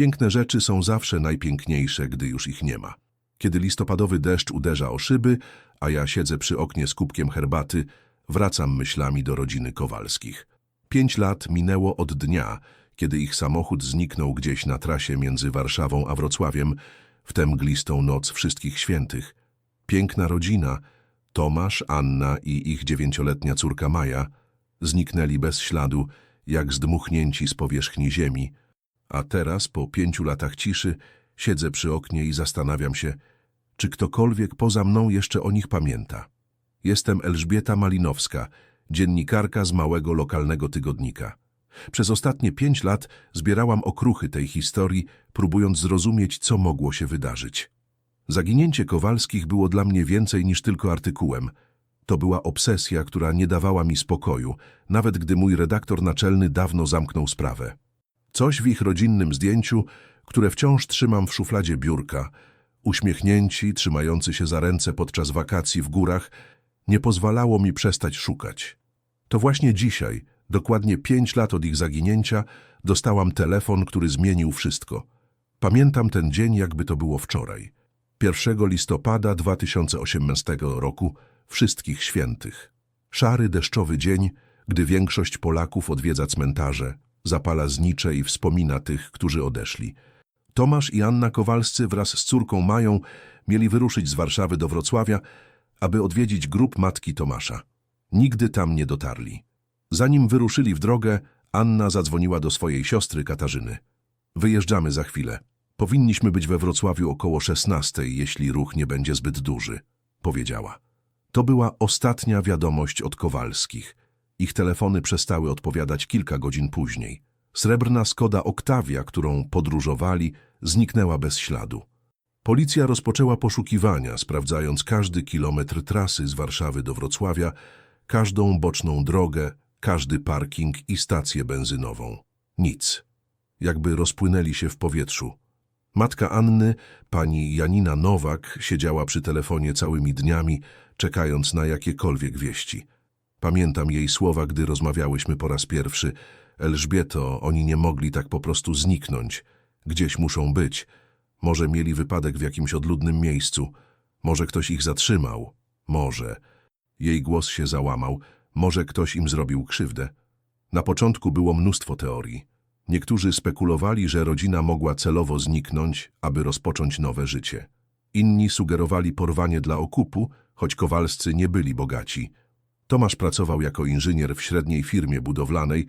Piękne rzeczy są zawsze najpiękniejsze, gdy już ich nie ma. Kiedy listopadowy deszcz uderza o szyby, a ja siedzę przy oknie z kubkiem herbaty, wracam myślami do rodziny Kowalskich. Pięć lat minęło od dnia, kiedy ich samochód zniknął gdzieś na trasie między Warszawą a Wrocławiem, w tę mglistą noc wszystkich świętych. Piękna rodzina, Tomasz, Anna i ich dziewięcioletnia córka Maja, zniknęli bez śladu, jak zdmuchnięci z powierzchni ziemi. A teraz, po pięciu latach ciszy, siedzę przy oknie i zastanawiam się, czy ktokolwiek poza mną jeszcze o nich pamięta. Jestem Elżbieta Malinowska, dziennikarka z małego lokalnego tygodnika. Przez ostatnie pięć lat zbierałam okruchy tej historii, próbując zrozumieć, co mogło się wydarzyć. Zaginięcie Kowalskich było dla mnie więcej niż tylko artykułem. To była obsesja, która nie dawała mi spokoju, nawet gdy mój redaktor naczelny dawno zamknął sprawę. Coś w ich rodzinnym zdjęciu, które wciąż trzymam w szufladzie biurka, uśmiechnięci, trzymający się za ręce podczas wakacji w górach, nie pozwalało mi przestać szukać. To właśnie dzisiaj, dokładnie pięć lat od ich zaginięcia, dostałam telefon, który zmienił wszystko. Pamiętam ten dzień, jakby to było wczoraj. 1 listopada 2018 roku, wszystkich świętych. Szary, deszczowy dzień, gdy większość Polaków odwiedza cmentarze, zapala znicze i wspomina tych, którzy odeszli. Tomasz i Anna Kowalscy wraz z córką Mają mieli wyruszyć z Warszawy do Wrocławia, aby odwiedzić grób matki Tomasza. Nigdy tam nie dotarli. Zanim wyruszyli w drogę, Anna zadzwoniła do swojej siostry Katarzyny. Wyjeżdżamy za chwilę. Powinniśmy być we Wrocławiu około 16, jeśli ruch nie będzie zbyt duży, powiedziała. To była ostatnia wiadomość od Kowalskich. Ich telefony przestały odpowiadać kilka godzin później. Srebrna Skoda Oktawia, którą podróżowali, zniknęła bez śladu. Policja rozpoczęła poszukiwania, sprawdzając każdy kilometr trasy z Warszawy do Wrocławia, każdą boczną drogę, każdy parking i stację benzynową. Nic. Jakby rozpłynęli się w powietrzu. Matka Anny, pani Janina Nowak, siedziała przy telefonie całymi dniami, czekając na jakiekolwiek wieści. Pamiętam jej słowa, gdy rozmawiałyśmy po raz pierwszy. Elżbieto, oni nie mogli tak po prostu zniknąć. Gdzieś muszą być. Może mieli wypadek w jakimś odludnym miejscu. Może ktoś ich zatrzymał. Może. Jej głos się załamał. Może ktoś im zrobił krzywdę. Na początku było mnóstwo teorii. Niektórzy spekulowali, że rodzina mogła celowo zniknąć, aby rozpocząć nowe życie. Inni sugerowali porwanie dla okupu, choć Kowalscy nie byli bogaci. Tomasz pracował jako inżynier w średniej firmie budowlanej,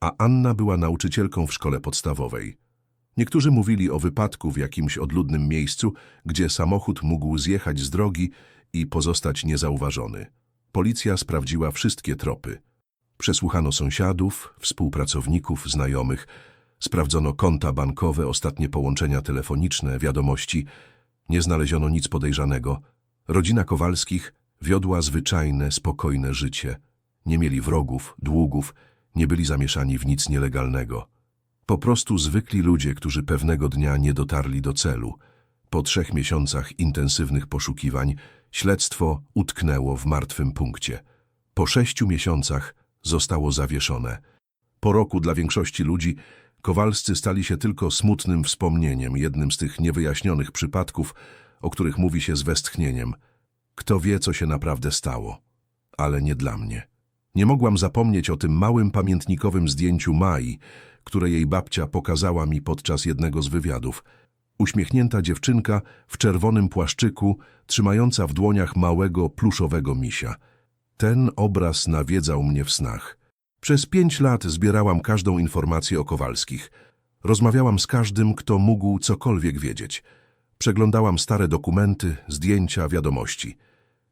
a Anna była nauczycielką w szkole podstawowej. Niektórzy mówili o wypadku w jakimś odludnym miejscu, gdzie samochód mógł zjechać z drogi i pozostać niezauważony. Policja sprawdziła wszystkie tropy. Przesłuchano sąsiadów, współpracowników, znajomych, sprawdzono konta bankowe, ostatnie połączenia telefoniczne, wiadomości. Nie znaleziono nic podejrzanego. Rodzina Kowalskich wiodła zwyczajne, spokojne życie. Nie mieli wrogów, długów, nie byli zamieszani w nic nielegalnego. Po prostu zwykli ludzie, którzy pewnego dnia nie dotarli do celu. Po trzech miesiącach intensywnych poszukiwań śledztwo utknęło w martwym punkcie. Po sześciu miesiącach zostało zawieszone. Po roku dla większości ludzi Kowalscy stali się tylko smutnym wspomnieniem, jednym z tych niewyjaśnionych przypadków, o których mówi się z westchnieniem. Kto wie, co się naprawdę stało. Ale nie dla mnie. Nie mogłam zapomnieć o tym małym pamiętnikowym zdjęciu Mai, które jej babcia pokazała mi podczas jednego z wywiadów. Uśmiechnięta dziewczynka w czerwonym płaszczyku, trzymająca w dłoniach małego, pluszowego misia. Ten obraz nawiedzał mnie w snach. Przez pięć lat zbierałam każdą informację o Kowalskich. Rozmawiałam z każdym, kto mógł cokolwiek wiedzieć. Przeglądałam stare dokumenty, zdjęcia, wiadomości.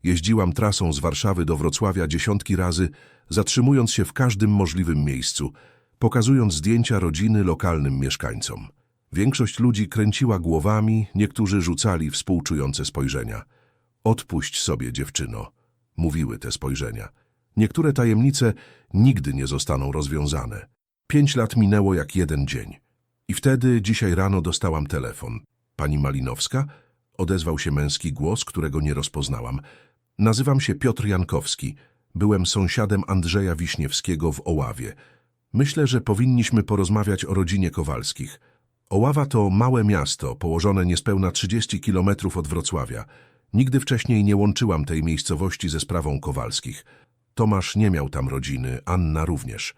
Jeździłam trasą z Warszawy do Wrocławia dziesiątki razy, zatrzymując się w każdym możliwym miejscu, pokazując zdjęcia rodziny lokalnym mieszkańcom. Większość ludzi kręciła głowami, niektórzy rzucali współczujące spojrzenia. Odpuść sobie, dziewczyno, mówiły te spojrzenia. Niektóre tajemnice nigdy nie zostaną rozwiązane. Pięć lat minęło jak jeden dzień. I wtedy, dzisiaj rano, dostałam telefon. Pani Malinowska? Odezwał się męski głos, którego nie rozpoznałam. Nazywam się Piotr Jankowski. Byłem sąsiadem Andrzeja Wiśniewskiego w Oławie. Myślę, że powinniśmy porozmawiać o rodzinie Kowalskich. Oława to małe miasto, położone niespełna 30 kilometrów od Wrocławia. Nigdy wcześniej nie łączyłam tej miejscowości ze sprawą Kowalskich. Tomasz nie miał tam rodziny, Anna również.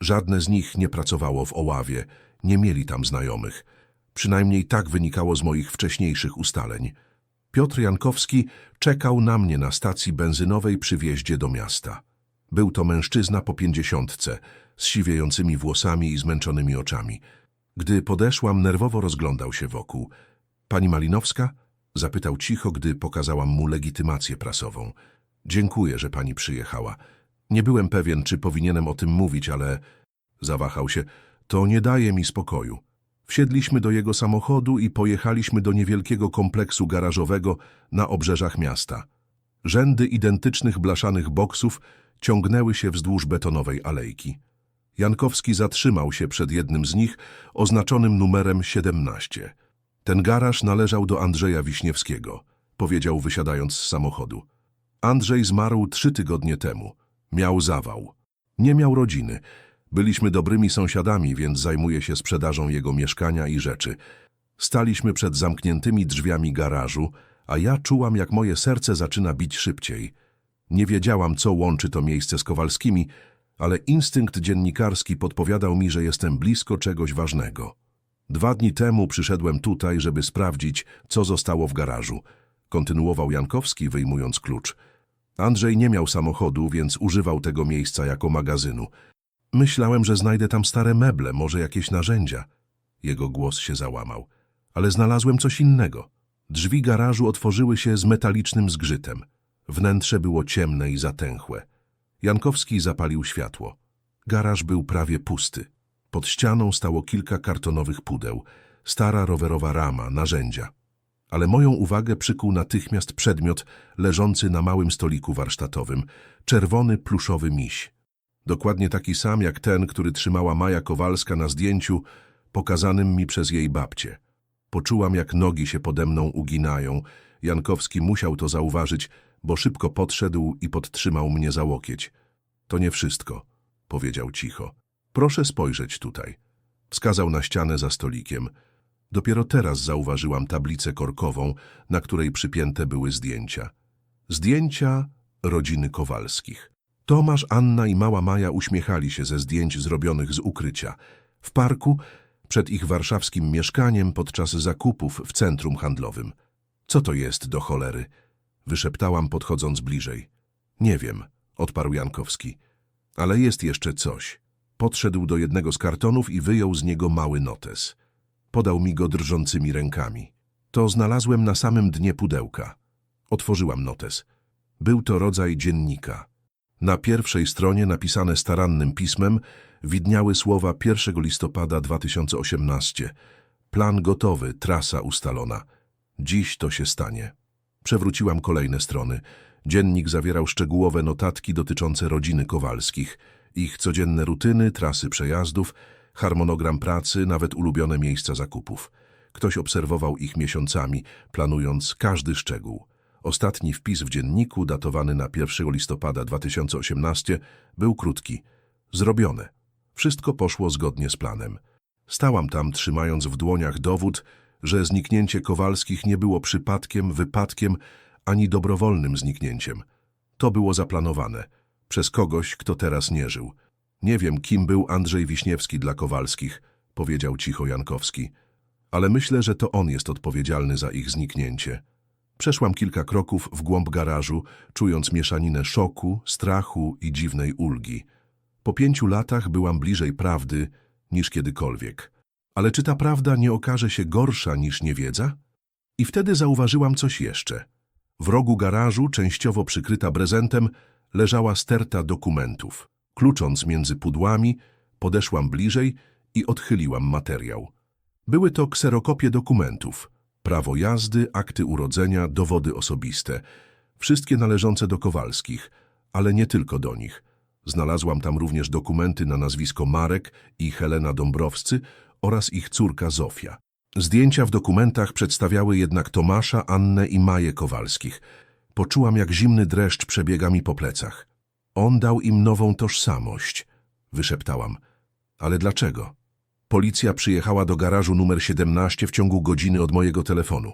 Żadne z nich nie pracowało w Oławie, nie mieli tam znajomych. Przynajmniej tak wynikało z moich wcześniejszych ustaleń. Piotr Jankowski czekał na mnie na stacji benzynowej przy wjeździe do miasta. Był to mężczyzna po pięćdziesiątce, z siwiejącymi włosami i zmęczonymi oczami. Gdy podeszłam, nerwowo rozglądał się wokół. Pani Malinowska? Zapytał cicho, gdy pokazałam mu legitymację prasową. Dziękuję, że pani przyjechała. Nie byłem pewien, czy powinienem o tym mówić, ale... Zawahał się. To nie daje mi spokoju. Wsiedliśmy do jego samochodu i pojechaliśmy do niewielkiego kompleksu garażowego na obrzeżach miasta. Rzędy identycznych blaszanych boksów ciągnęły się wzdłuż betonowej alejki. Jankowski zatrzymał się przed jednym z nich, oznaczonym numerem 17. Ten garaż należał do Andrzeja Wiśniewskiego, powiedział wysiadając z samochodu. Andrzej zmarł trzy tygodnie temu. Miał zawał. Nie miał rodziny. Byliśmy dobrymi sąsiadami, więc zajmuje się sprzedażą jego mieszkania i rzeczy. Staliśmy przed zamkniętymi drzwiami garażu, a ja czułam, jak moje serce zaczyna bić szybciej. Nie wiedziałam, co łączy to miejsce z Kowalskimi, ale instynkt dziennikarski podpowiadał mi, że jestem blisko czegoś ważnego. Dwa dni temu przyszedłem tutaj, żeby sprawdzić, co zostało w garażu. Kontynuował Jankowski, wyjmując klucz. Andrzej nie miał samochodu, więc używał tego miejsca jako magazynu. Myślałem, że znajdę tam stare meble, może jakieś narzędzia. Jego głos się załamał. Ale znalazłem coś innego. Drzwi garażu otworzyły się z metalicznym zgrzytem. Wnętrze było ciemne i zatęchłe. Jankowski zapalił światło. Garaż był prawie pusty. Pod ścianą stało kilka kartonowych pudeł, stara rowerowa rama, narzędzia. Ale moją uwagę przykuł natychmiast przedmiot leżący na małym stoliku warsztatowym, czerwony pluszowy miś. Dokładnie taki sam jak ten, który trzymała Maja Kowalska na zdjęciu pokazanym mi przez jej babcię. Poczułam, jak nogi się pode mną uginają. Jankowski musiał to zauważyć, bo szybko podszedł i podtrzymał mnie za łokieć. To nie wszystko, powiedział cicho. Proszę spojrzeć tutaj. Wskazał na ścianę za stolikiem. Dopiero teraz zauważyłam tablicę korkową, na której przypięte były zdjęcia. Zdjęcia rodziny Kowalskich. Tomasz, Anna i mała Maja uśmiechali się ze zdjęć zrobionych z ukrycia. W parku, przed ich warszawskim mieszkaniem podczas zakupów w centrum handlowym. Co to jest do cholery? Wyszeptałam, podchodząc bliżej. Nie wiem, odparł Jankowski. Ale jest jeszcze coś. Podszedł do jednego z kartonów i wyjął z niego mały notes. Podał mi go drżącymi rękami. To znalazłem na samym dnie pudełka. Otworzyłam notes. Był to rodzaj dziennika. Na pierwszej stronie, napisane starannym pismem, widniały słowa 1 listopada 2018. Plan gotowy, trasa ustalona. Dziś to się stanie. Przewróciłam kolejne strony. Dziennik zawierał szczegółowe notatki dotyczące rodziny Kowalskich, ich codzienne rutyny, trasy przejazdów, harmonogram pracy, nawet ulubione miejsca zakupów. Ktoś obserwował ich miesiącami, planując każdy szczegół. Ostatni wpis w dzienniku, datowany na 1 listopada 2018, był krótki. Zrobione. Wszystko poszło zgodnie z planem. Stałam tam, trzymając w dłoniach dowód, że zniknięcie Kowalskich nie było przypadkiem, wypadkiem, ani dobrowolnym zniknięciem. To było zaplanowane. Przez kogoś, kto teraz nie żył. Nie wiem, kim był Andrzej Wiśniewski dla Kowalskich, powiedział cicho Jankowski. Ale myślę, że to on jest odpowiedzialny za ich zniknięcie. Przeszłam kilka kroków w głąb garażu, czując mieszaninę szoku, strachu i dziwnej ulgi. Po pięciu latach byłam bliżej prawdy niż kiedykolwiek. Ale czy ta prawda nie okaże się gorsza niż niewiedza? I wtedy zauważyłam coś jeszcze. W rogu garażu, częściowo przykryta brezentem, leżała sterta dokumentów. Klucząc między pudłami, podeszłam bliżej i odchyliłam materiał. Były to kserokopie dokumentów. Prawo jazdy, akty urodzenia, dowody osobiste. Wszystkie należące do Kowalskich, ale nie tylko do nich. Znalazłam tam również dokumenty na nazwisko Marek i Helena Dąbrowscy oraz ich córka Zofia. Zdjęcia w dokumentach przedstawiały jednak Tomasza, Annę i Maję Kowalskich. Poczułam, jak zimny dreszcz przebiega mi po plecach. On dał im nową tożsamość, wyszeptałam. Ale dlaczego? Policja przyjechała do garażu numer 17 w ciągu godziny od mojego telefonu.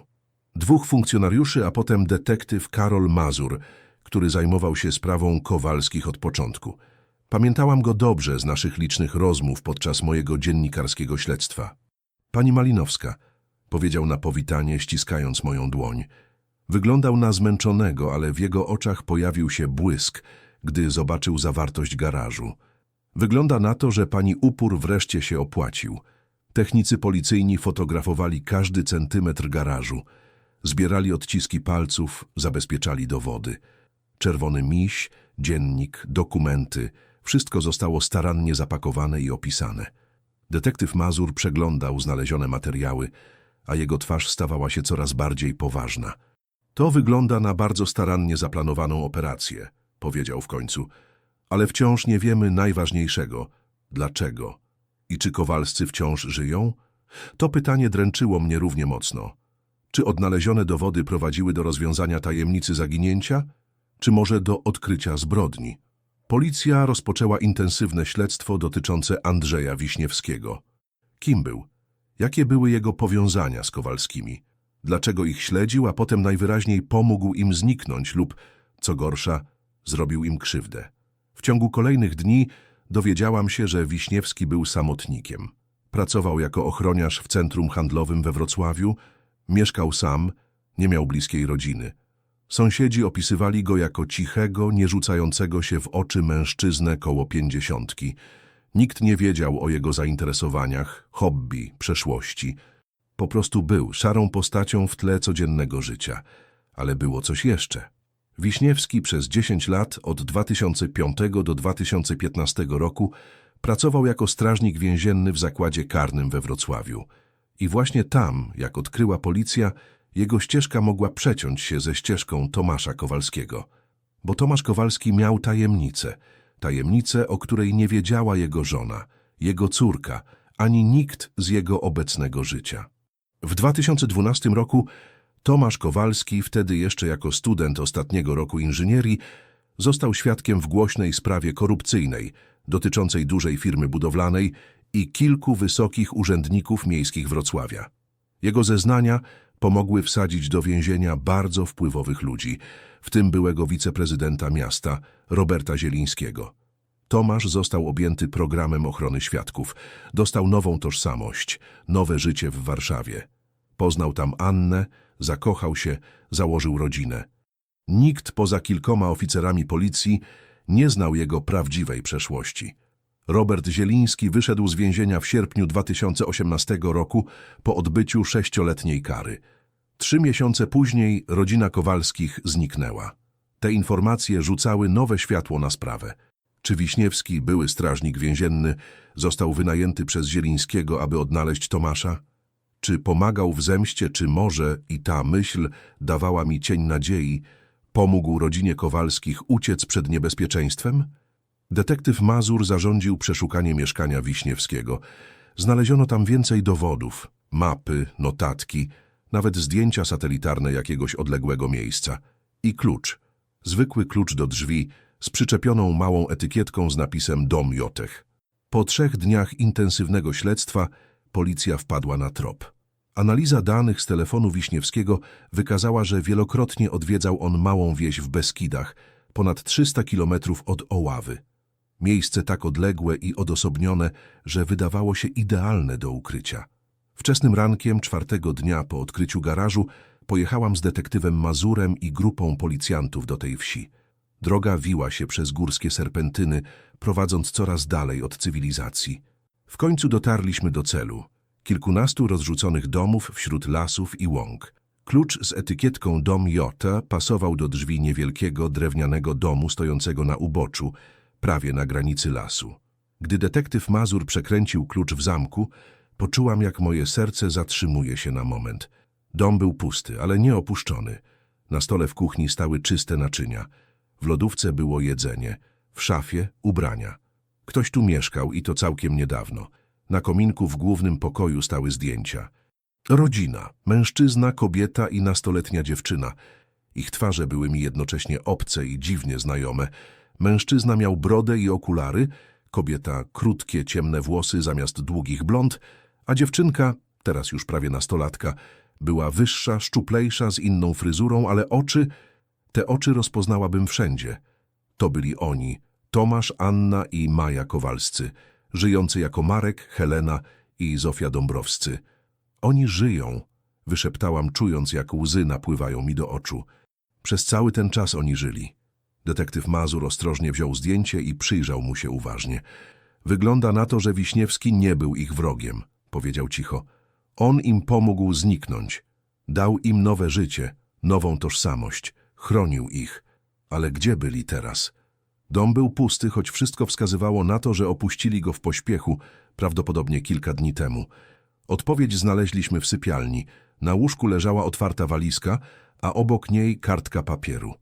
Dwóch funkcjonariuszy, a potem detektyw Karol Mazur, który zajmował się sprawą Kowalskich od początku. Pamiętałam go dobrze z naszych licznych rozmów podczas mojego dziennikarskiego śledztwa. Pani Malinowska, powiedział na powitanie, ściskając moją dłoń. Wyglądał na zmęczonego, ale w jego oczach pojawił się błysk, gdy zobaczył zawartość garażu. Wygląda na to, że pani upór wreszcie się opłacił. Technicy policyjni fotografowali każdy centymetr garażu. Zbierali odciski palców, zabezpieczali dowody. Czerwony miś, dziennik, dokumenty, wszystko zostało starannie zapakowane i opisane. Detektyw Mazur przeglądał znalezione materiały, a jego twarz stawała się coraz bardziej poważna. To wygląda na bardzo starannie zaplanowaną operację, powiedział w końcu, ale wciąż nie wiemy najważniejszego. Dlaczego? I czy Kowalscy wciąż żyją? To pytanie dręczyło mnie równie mocno. Czy odnalezione dowody prowadziły do rozwiązania tajemnicy zaginięcia, czy może do odkrycia zbrodni? Policja rozpoczęła intensywne śledztwo dotyczące Andrzeja Wiśniewskiego. Kim był? Jakie były jego powiązania z Kowalskimi? Dlaczego ich śledził, a potem najwyraźniej pomógł im zniknąć lub, co gorsza, zrobił im krzywdę? W ciągu kolejnych dni dowiedziałam się, że Wiśniewski był samotnikiem. Pracował jako ochroniarz w centrum handlowym we Wrocławiu, mieszkał sam, nie miał bliskiej rodziny. Sąsiedzi opisywali go jako cichego, nie się w oczy mężczyznę koło pięćdziesiątki. Nikt nie wiedział o jego zainteresowaniach, hobby, przeszłości. Po prostu był szarą postacią w tle codziennego życia. Ale było coś jeszcze. Wiśniewski przez 10 lat, od 2005 do 2015 roku, pracował jako strażnik więzienny w zakładzie karnym we Wrocławiu. I właśnie tam, jak odkryła policja, jego ścieżka mogła przeciąć się ze ścieżką Tomasza Kowalskiego. Bo Tomasz Kowalski miał tajemnicę, tajemnicę, o której nie wiedziała jego żona, jego córka, ani nikt z jego obecnego życia. W 2012 roku Tomasz Kowalski, wtedy jeszcze jako student ostatniego roku inżynierii, został świadkiem w głośnej sprawie korupcyjnej dotyczącej dużej firmy budowlanej i kilku wysokich urzędników miejskich Wrocławia. Jego zeznania pomogły wsadzić do więzienia bardzo wpływowych ludzi, w tym byłego wiceprezydenta miasta Roberta Zielińskiego. Tomasz został objęty programem ochrony świadków. Dostał nową tożsamość, nowe życie w Warszawie. Poznał tam Annę, zakochał się, założył rodzinę. Nikt poza kilkoma oficerami policji nie znał jego prawdziwej przeszłości. Robert Zieliński wyszedł z więzienia w sierpniu 2018 roku po odbyciu sześcioletniej kary. Trzy miesiące później rodzina Kowalskich zniknęła. Te informacje rzucały nowe światło na sprawę. Czy Wiśniewski, były strażnik więzienny, został wynajęty przez Zielińskiego, aby odnaleźć Tomasza? Czy pomagał w zemście, czy może, i ta myśl dawała mi cień nadziei, pomógł rodzinie Kowalskich uciec przed niebezpieczeństwem? Detektyw Mazur zarządził przeszukanie mieszkania Wiśniewskiego. Znaleziono tam więcej dowodów, mapy, notatki, nawet zdjęcia satelitarne jakiegoś odległego miejsca. I klucz. Zwykły klucz do drzwi z przyczepioną małą etykietką z napisem Dom Jotech. Po trzech dniach intensywnego śledztwa policja wpadła na trop. Analiza danych z telefonu Wiśniewskiego wykazała, że wielokrotnie odwiedzał on małą wieś w Beskidach, ponad 300 kilometrów od Oławy. Miejsce tak odległe i odosobnione, że wydawało się idealne do ukrycia. Wczesnym rankiem czwartego dnia po odkryciu garażu pojechałam z detektywem Mazurem i grupą policjantów do tej wsi. Droga wiła się przez górskie serpentyny, prowadząc coraz dalej od cywilizacji. W końcu dotarliśmy do celu. Kilkunastu rozrzuconych domów wśród lasów i łąk. Klucz z etykietką Dom Jota pasował do drzwi niewielkiego drewnianego domu stojącego na uboczu, prawie na granicy lasu. Gdy detektyw Mazur przekręcił klucz w zamku, poczułam, jak moje serce zatrzymuje się na moment. Dom był pusty, ale nie opuszczony. Na stole w kuchni stały czyste naczynia. W lodówce było jedzenie, w szafie ubrania. Ktoś tu mieszkał i to całkiem niedawno. Na kominku w głównym pokoju stały zdjęcia. Rodzina, mężczyzna, kobieta i nastoletnia dziewczyna. Ich twarze były mi jednocześnie obce i dziwnie znajome. Mężczyzna miał brodę i okulary, Kobieta krótkie, ciemne włosy zamiast długich blond, a dziewczynka, teraz już prawie nastolatka, była wyższa, szczuplejsza, z inną fryzurą, ale oczy, te oczy rozpoznałabym wszędzie. To byli oni, Tomasz, Anna i Maja Kowalscy, żyjący jako Marek, Helena i Zofia Dąbrowscy. Oni żyją, wyszeptałam, czując, jak łzy napływają mi do oczu. Przez cały ten czas oni żyli. Detektyw Mazur ostrożnie wziął zdjęcie i przyjrzał mu się uważnie. Wygląda na to, że Wiśniewski nie był ich wrogiem, powiedział cicho. On im pomógł zniknąć. Dał im nowe życie, nową tożsamość. Chronił ich. Ale gdzie byli teraz? Dom był pusty, choć wszystko wskazywało na to, że opuścili go w pośpiechu, prawdopodobnie kilka dni temu. Odpowiedź znaleźliśmy w sypialni. Na łóżku leżała otwarta walizka, a obok niej kartka papieru.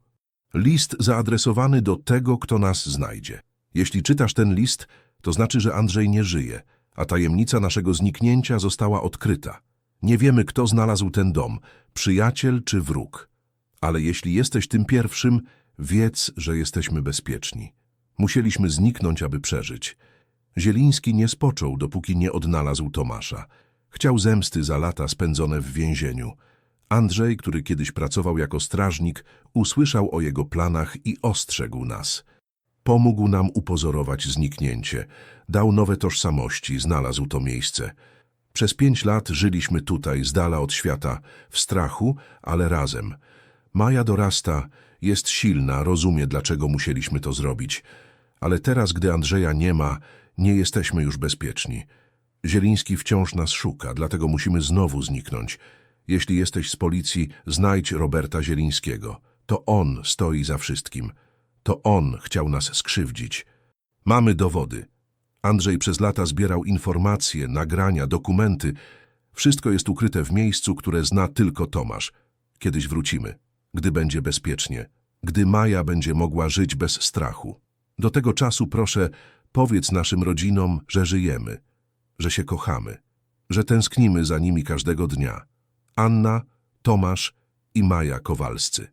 List zaadresowany do tego, kto nas znajdzie. Jeśli czytasz ten list, to znaczy, że Andrzej nie żyje, a tajemnica naszego zniknięcia została odkryta. Nie wiemy, kto znalazł ten dom, przyjaciel czy wróg. Ale jeśli jesteś tym pierwszym, wiedz, że jesteśmy bezpieczni. Musieliśmy zniknąć, aby przeżyć. Zieliński nie spoczął, dopóki nie odnalazł Tomasza. Chciał zemsty za lata spędzone w więzieniu. Andrzej, który kiedyś pracował jako strażnik, usłyszał o jego planach i ostrzegł nas. Pomógł nam upozorować zniknięcie, dał nowe tożsamości, znalazł to miejsce. Przez pięć lat żyliśmy tutaj, z dala od świata, w strachu, ale razem. Maja dorasta, jest silna, rozumie, dlaczego musieliśmy to zrobić. Ale teraz, gdy Andrzeja nie ma, nie jesteśmy już bezpieczni. Zieliński wciąż nas szuka, dlatego musimy znowu zniknąć. Jeśli jesteś z policji, znajdź Roberta Zielińskiego. To on stoi za wszystkim. To on chciał nas skrzywdzić. Mamy dowody. Andrzej przez lata zbierał informacje, nagrania, dokumenty. Wszystko jest ukryte w miejscu, które zna tylko Tomasz. Kiedyś wrócimy, gdy będzie bezpiecznie, gdy Maja będzie mogła żyć bez strachu. Do tego czasu proszę, powiedz naszym rodzinom, że żyjemy, że się kochamy, że tęsknimy za nimi każdego dnia. Anna, Tomasz i Maja Kowalscy.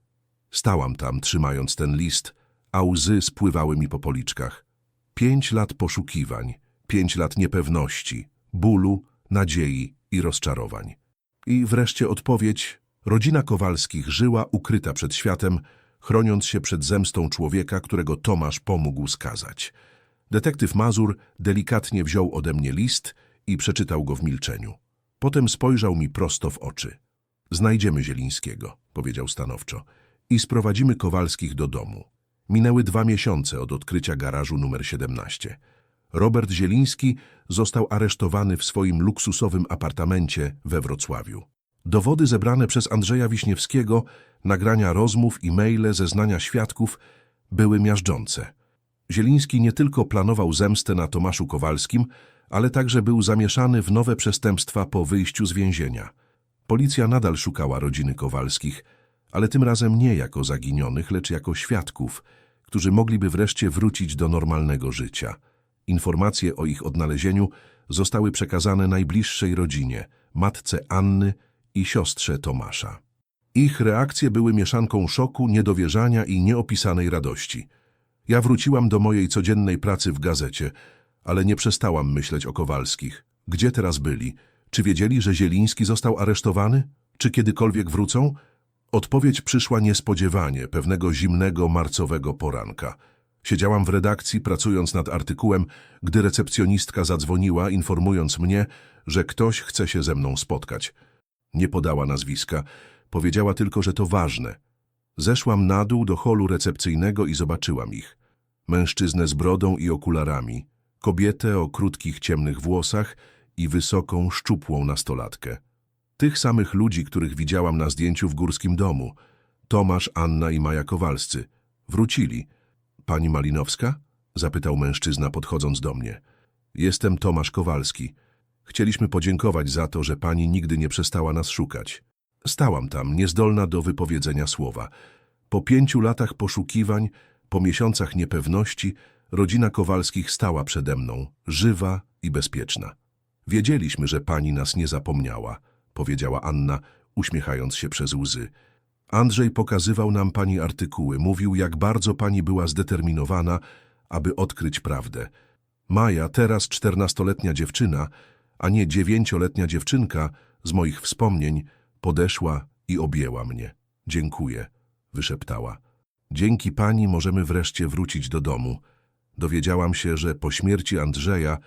Stałam tam, trzymając ten list, a łzy spływały mi po policzkach. Pięć lat poszukiwań, pięć lat niepewności, bólu, nadziei i rozczarowań. I wreszcie odpowiedź. Rodzina Kowalskich żyła ukryta przed światem, chroniąc się przed zemstą człowieka, którego Tomasz pomógł skazać. Detektyw Mazur delikatnie wziął ode mnie list i przeczytał go w milczeniu. Potem spojrzał mi prosto w oczy. Znajdziemy Zielińskiego, powiedział stanowczo, i sprowadzimy Kowalskich do domu. Minęły dwa miesiące od odkrycia garażu numer 17. Robert Zieliński został aresztowany w swoim luksusowym apartamencie we Wrocławiu. Dowody zebrane przez Andrzeja Wiśniewskiego, nagrania rozmów i maile, zeznania świadków były miażdżące. Zieliński nie tylko planował zemstę na Tomaszu Kowalskim, ale także był zamieszany w nowe przestępstwa po wyjściu z więzienia. Policja nadal szukała rodziny Kowalskich, ale tym razem nie jako zaginionych, lecz jako świadków, którzy mogliby wreszcie wrócić do normalnego życia. Informacje o ich odnalezieniu zostały przekazane najbliższej rodzinie, matce Anny i siostrze Tomasza. Ich reakcje były mieszanką szoku, niedowierzania i nieopisanej radości. Ja wróciłam do mojej codziennej pracy w gazecie, ale nie przestałam myśleć o Kowalskich. Gdzie teraz byli? Czy wiedzieli, że Zieliński został aresztowany? Czy kiedykolwiek wrócą? Odpowiedź przyszła niespodziewanie, pewnego zimnego, marcowego poranka. Siedziałam w redakcji, pracując nad artykułem, gdy recepcjonistka zadzwoniła, informując mnie, że ktoś chce się ze mną spotkać. Nie podała nazwiska, powiedziała tylko, że to ważne. Zeszłam na dół do holu recepcyjnego i zobaczyłam ich. Mężczyznę z brodą i okularami, kobietę o krótkich, ciemnych włosach i wysoką, szczupłą nastolatkę. Tych samych ludzi, których widziałam na zdjęciu w górskim domu. Tomasz, Anna i Maja Kowalscy. Wrócili. Pani Malinowska? Zapytał mężczyzna, podchodząc do mnie. Jestem Tomasz Kowalski. Chcieliśmy podziękować za to, że pani nigdy nie przestała nas szukać. Stałam tam, niezdolna do wypowiedzenia słowa. Po pięciu latach poszukiwań, po miesiącach niepewności, rodzina Kowalskich stała przede mną, żywa i bezpieczna. Wiedzieliśmy, że pani nas nie zapomniała, powiedziała Anna, uśmiechając się przez łzy. Andrzej pokazywał nam pani artykuły, mówił, jak bardzo pani była zdeterminowana, aby odkryć prawdę. Maja, teraz czternastoletnia dziewczyna, a nie dziewięcioletnia dziewczynka, z moich wspomnień, podeszła i objęła mnie. Dziękuję, wyszeptała. Dzięki pani możemy wreszcie wrócić do domu. Dowiedziałam się, że po śmierci Andrzeja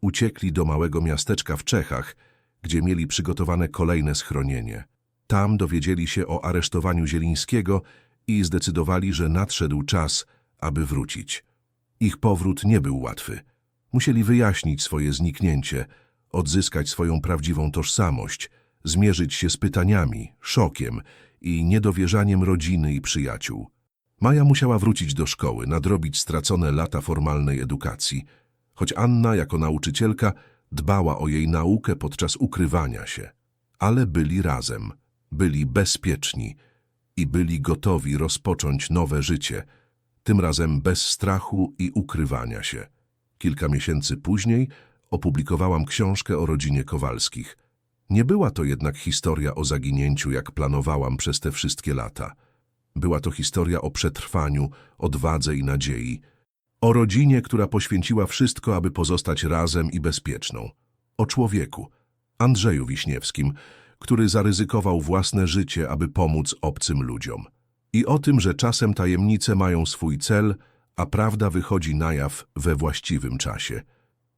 uciekli do małego miasteczka w Czechach, gdzie mieli przygotowane kolejne schronienie. Tam dowiedzieli się o aresztowaniu Zielińskiego i zdecydowali, że nadszedł czas, aby wrócić. Ich powrót nie był łatwy. Musieli wyjaśnić swoje zniknięcie, odzyskać swoją prawdziwą tożsamość, zmierzyć się z pytaniami, szokiem i niedowierzaniem rodziny i przyjaciół. Maja musiała wrócić do szkoły, nadrobić stracone lata formalnej edukacji, choć Anna jako nauczycielka dbała o jej naukę podczas ukrywania się. Ale byli razem, byli bezpieczni i byli gotowi rozpocząć nowe życie, tym razem bez strachu i ukrywania się. Kilka miesięcy później opublikowałam książkę o rodzinie Kowalskich. Nie była to jednak historia o zaginięciu, jak planowałam przez te wszystkie lata. Była to historia o przetrwaniu, odwadze i nadziei. O rodzinie, która poświęciła wszystko, aby pozostać razem i bezpieczną. O człowieku, Andrzeju Wiśniewskim, który zaryzykował własne życie, aby pomóc obcym ludziom. I o tym, że czasem tajemnice mają swój cel, a prawda wychodzi na jaw we właściwym czasie.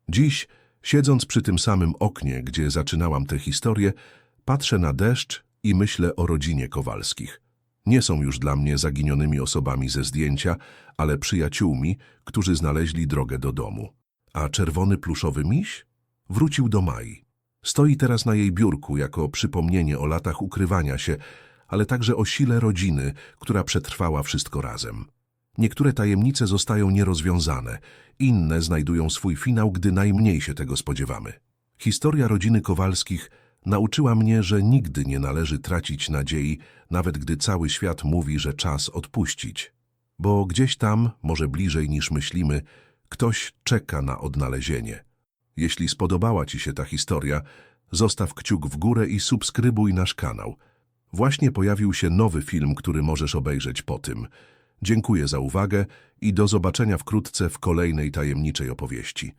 Dziś, siedząc przy tym samym oknie, gdzie zaczynałam tę historię, patrzę na deszcz i myślę o rodzinie Kowalskich. Nie są już dla mnie zaginionymi osobami ze zdjęcia, ale przyjaciółmi, którzy znaleźli drogę do domu. A czerwony pluszowy miś wrócił do Mai. Stoi teraz na jej biurku jako przypomnienie o latach ukrywania się, ale także o sile rodziny, która przetrwała wszystko razem. Niektóre tajemnice zostają nierozwiązane, inne znajdują swój finał, gdy najmniej się tego spodziewamy. Historia rodziny Kowalskich nauczyła mnie, że nigdy nie należy tracić nadziei, nawet gdy cały świat mówi, że czas odpuścić. Bo gdzieś tam, może bliżej niż myślimy, ktoś czeka na odnalezienie. Jeśli spodobała Ci się ta historia, zostaw kciuk w górę i subskrybuj nasz kanał. Właśnie pojawił się nowy film, który możesz obejrzeć po tym. Dziękuję za uwagę i do zobaczenia wkrótce w kolejnej tajemniczej opowieści.